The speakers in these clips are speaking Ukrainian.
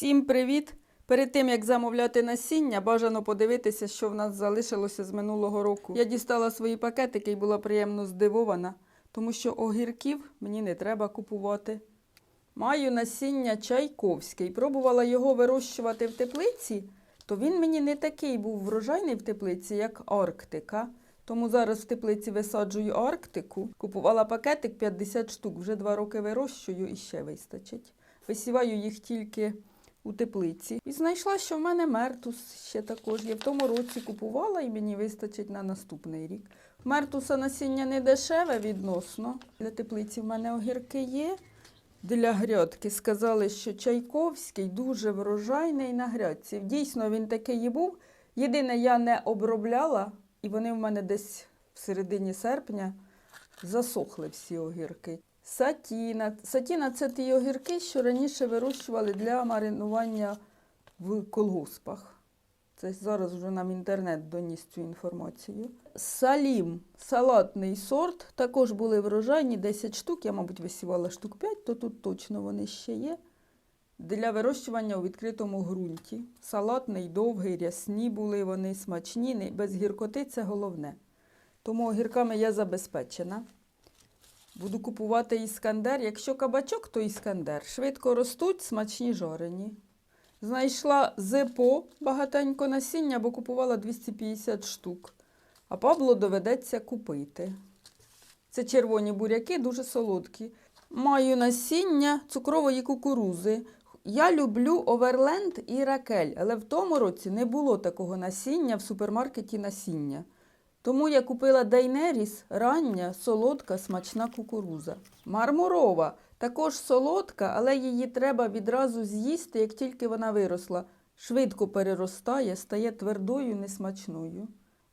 Всім привіт! Перед тим як замовляти насіння, бажано подивитися, що в нас залишилося з минулого року. Я дістала свої пакетики і була приємно здивована, тому що огірків мені не треба купувати. Маю насіння чайковський. Пробувала його вирощувати в теплиці, то він мені не такий був врожайний в теплиці, як Арктика. Тому зараз в теплиці висаджую Арктику. Купувала пакетик 50 штук, вже два роки вирощую і ще вистачить. Висіваю їх тільки у теплиці. І знайшла, що в мене мертус ще також є. В тому році купувала і мені вистачить на наступний рік. Мертуса насіння не дешеве відносно. Для теплиці в мене огірки є. Для грядки сказали, що Чайковський дуже врожайний на грядці. Дійсно, він такий і був. Єдине, я не обробляла, і вони в мене десь в середині серпня засохли всі огірки. Сатіна. Сатіна це ті огірки, що раніше вирощували для маринування в колгоспах. Це зараз вже нам інтернет доніс цю інформацію. Салім, салатний сорт, також були врожайні 10 штук. Я, мабуть, висівала штук 5, то тут точно вони ще є. Для вирощування у відкритому ґрунті. Салатний, довгий, рясні були вони, смачні, без гіркоти це головне. Тому огірками я забезпечена. Буду купувати іскандер. Якщо кабачок, то іскандер. Швидко ростуть, смачні жорені. Знайшла зепо багатенько насіння, бо купувала 250 штук. А Пабло доведеться купити. Це червоні буряки, дуже солодкі. Маю насіння цукрової кукурузи. Я люблю Оверленд і Ракель, але в тому році не було такого насіння в супермаркеті насіння. Тому я купила Дайнеріс рання, солодка, смачна кукуруза. Мармурова також солодка, але її треба відразу з'їсти, як тільки вона виросла. Швидко переростає, стає твердою, несмачною.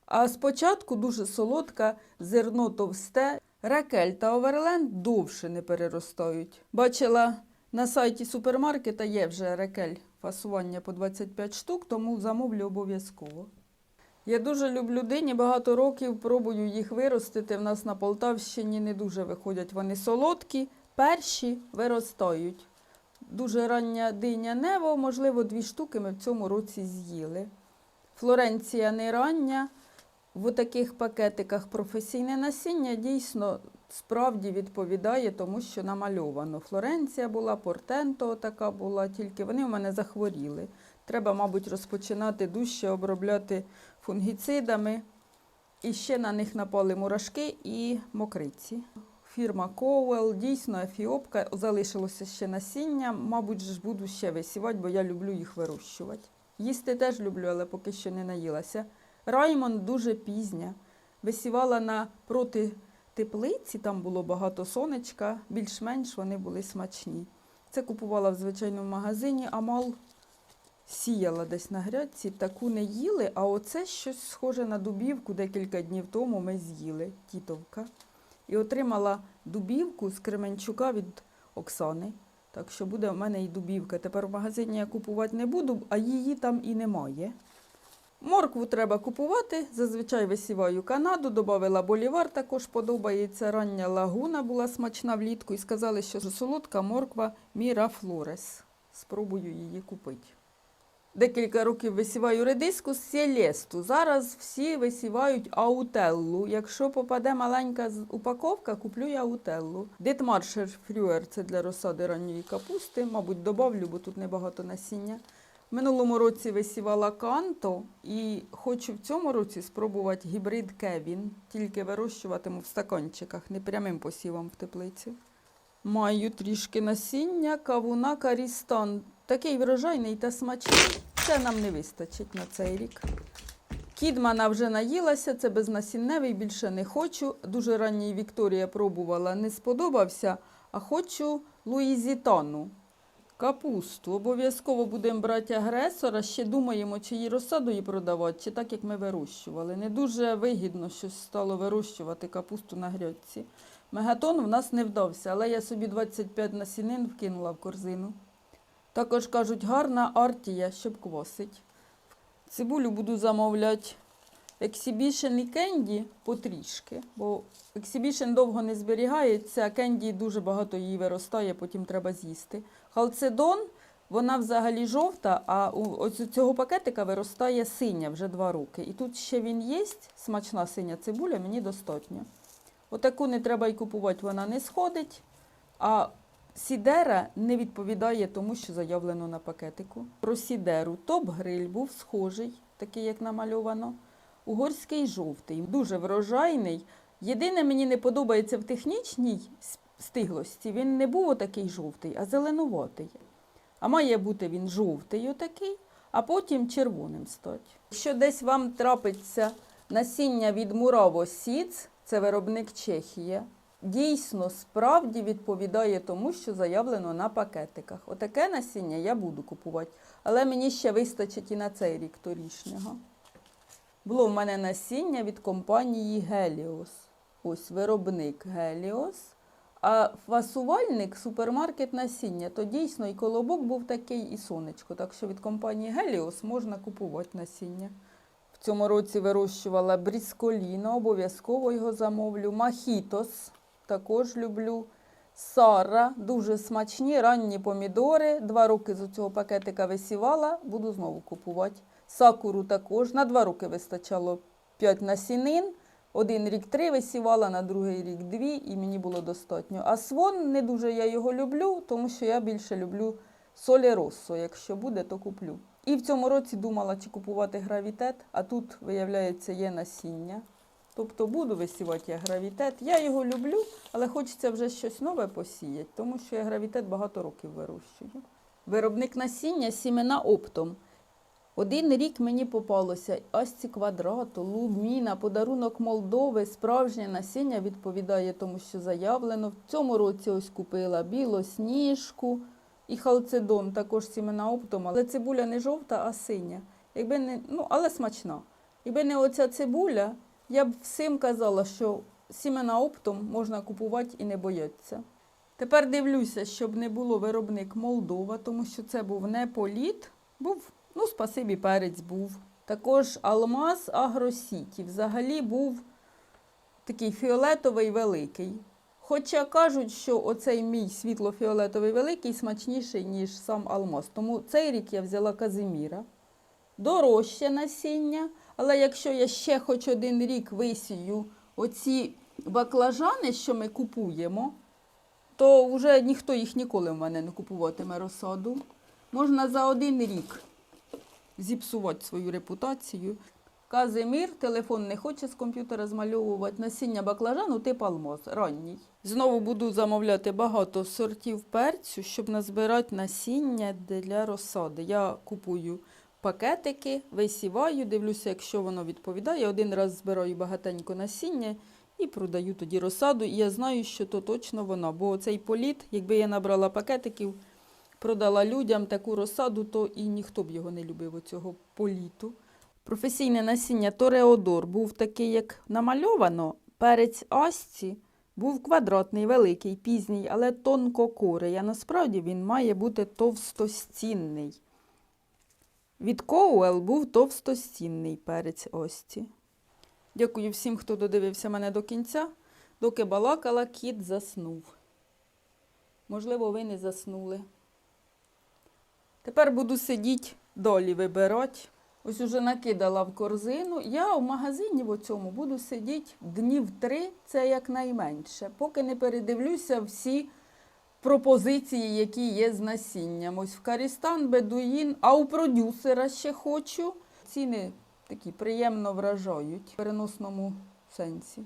А спочатку дуже солодка, зерно товсте. Ракель та Оверленд довше не переростають. Бачила на сайті супермаркета є вже ракель фасування по 25 штук, тому замовлю обов'язково. Я дуже люблю дині, багато років пробую їх виростити. В нас на Полтавщині не дуже виходять. Вони солодкі, перші виростають. Дуже рання диня нево, можливо, дві штуки ми в цьому році з'їли. Флоренція не рання. В таких пакетиках професійне насіння дійсно справді відповідає тому, що намальовано. Флоренція була, Портенто така була, тільки вони в мене захворіли. Треба, мабуть, розпочинати дужче обробляти фунгіцидами. І ще на них напали мурашки і мокриці. Фірма Коуел, дійсно ефіопка, залишилося ще насіння. Мабуть, ж буду ще висівати, бо я люблю їх вирощувати. Їсти теж люблю, але поки що не наїлася. Раймонд дуже пізня. Висівала на проти теплиці, там було багато сонечка, більш-менш вони були смачні. Це купувала в звичайному магазині, Амал сіяла десь на грядці, таку не їли, а оце щось схоже на дубівку декілька днів тому ми з'їли, тітовка. І отримала дубівку з Кременчука від Оксани. Так що буде в мене і дубівка. Тепер в магазині я купувати не буду, а її там і немає. Моркву треба купувати. Зазвичай висіваю Канаду, додавала болівар, також подобається. Рання лагуна була смачна влітку і сказали, що солодка морква Мірафлорес. Спробую її купити. Декілька років висіваю редиску з сєлєсту. Зараз всі висівають аутеллу. Якщо попаде маленька упаковка, куплю я аутеллу. Дитмаршер фрюер це для розсади ранньої капусти. Мабуть, добавлю, бо тут небагато насіння. Минулому році висівала канто і хочу в цьому році спробувати гібрид Кевін. Тільки вирощуватиму в стаканчиках, не прямим посівом в теплиці. Маю трішки насіння, кавуна карістан. Такий врожайний та смачний. Це нам не вистачить на цей рік. Кідмана вже наїлася, це безнасінневий, більше не хочу. Дуже ранній Вікторія пробувала, не сподобався, а хочу Луїзітану. Капусту. Обов'язково будемо брати агресора. Ще думаємо, чи її розсадою продавати, чи так, як ми вирощували. Не дуже вигідно щось стало вирощувати капусту на грядці. Мегатон в нас не вдався, але я собі 25 насінин вкинула в корзину. Також кажуть, гарна артія, щоб квасить. Цибулю буду замовляти. Ексібішн і кенді потрішки, бо ексібішн довго не зберігається, а кенді дуже багато її виростає, потім треба з'їсти. Халцедон Вона взагалі жовта, а у цього пакетика виростає синя вже два роки. І тут ще він є, смачна синя цибуля, мені достатньо. Отаку не треба й купувати, вона не сходить. А сідера не відповідає тому, що заявлено на пакетику. Про сідеру топ-гриль був схожий, такий, як намальовано. Угорський жовтий, дуже врожайний. Єдине, мені не подобається в технічній стиглості, він не був отакий жовтий, а зеленуватий. А має бути він жовтий отакий, а потім червоним стать. Якщо десь вам трапиться насіння від Seeds, це виробник Чехія, дійсно справді відповідає тому, що заявлено на пакетиках. Отаке насіння я буду купувати, але мені ще вистачить і на цей рік торішнього. Було в мене насіння від компанії Helios. Ось виробник Helios. А фасувальник супермаркет насіння, то дійсно і колобок був такий, і сонечко. Так що від компанії Helios можна купувати насіння. В цьому році вирощувала брісколіно, обов'язково його замовлю. Махітос також люблю. Сара, дуже смачні, ранні помідори. Два роки з цього пакетика висівала, буду знову купувати. Сакуру також. На два роки вистачало 5 насінин. Один рік три висівала, на другий рік дві, і мені було достатньо. А свон не дуже я його люблю, тому що я більше люблю солі Россо. Якщо буде, то куплю. І в цьому році думала, чи купувати гравітет, а тут, виявляється, є насіння. Тобто буду висівати я гравітет. Я його люблю, але хочеться вже щось нове посіяти, тому що я гравітет багато років вирощую. Виробник насіння сімена оптом. Один рік мені попалося Асці квадрату, луміна, подарунок Молдови, справжнє насіння відповідає тому, що заявлено. В цьому році ось купила білосніжку і халцедон, також сімена оптом. Але цибуля не жовта, а синя. Якби не, ну, але смачна. Якби не оця цибуля, я б всім казала, що сімена оптом можна купувати і не боятися. Тепер дивлюся, щоб не було виробник Молдова, тому що це був не політ, був, ну, спасибі, перець був. Також Алмаз Агросіті. Взагалі був такий фіолетовий великий. Хоча кажуть, що оцей мій світло-фіолетовий великий смачніший, ніж сам алмаз. Тому цей рік я взяла Казиміра. Дорожче насіння, але якщо я ще хоч один рік висію оці баклажани, що ми купуємо, то вже ніхто їх ніколи в мене не купуватиме розсаду. Можна за один рік зіпсувати свою репутацію. Казимір, телефон не хоче з комп'ютера змальовувати. Насіння баклажану тип алмаз, ранній. Знову буду замовляти багато сортів перцю, щоб назбирати насіння для розсади. Я купую пакетики, висіваю, дивлюся, якщо воно відповідає. Один раз збираю багатенько насіння і продаю тоді розсаду. І я знаю, що то точно воно. Бо цей політ, якби я набрала пакетиків, продала людям таку розсаду, то і ніхто б його не любив, оцього політу. Професійне насіння Тореодор був такий, як намальовано. Перець Асці був квадратний, великий, пізній, але тонкокорий. А насправді він має бути товстостінний. Від Коуел був товстостінний перець Ості. Дякую всім, хто додивився мене до кінця. Доки балакала, кіт заснув. Можливо, ви не заснули. Тепер буду сидіти долі вибирати. Ось уже накидала в корзину. Я в магазині в цьому буду сидіти днів три, це якнайменше, поки не передивлюся всі пропозиції, які є з насінням. Ось в Карістан, Бедуїн, а у продюсера ще хочу. Ціни такі приємно вражають в переносному сенсі.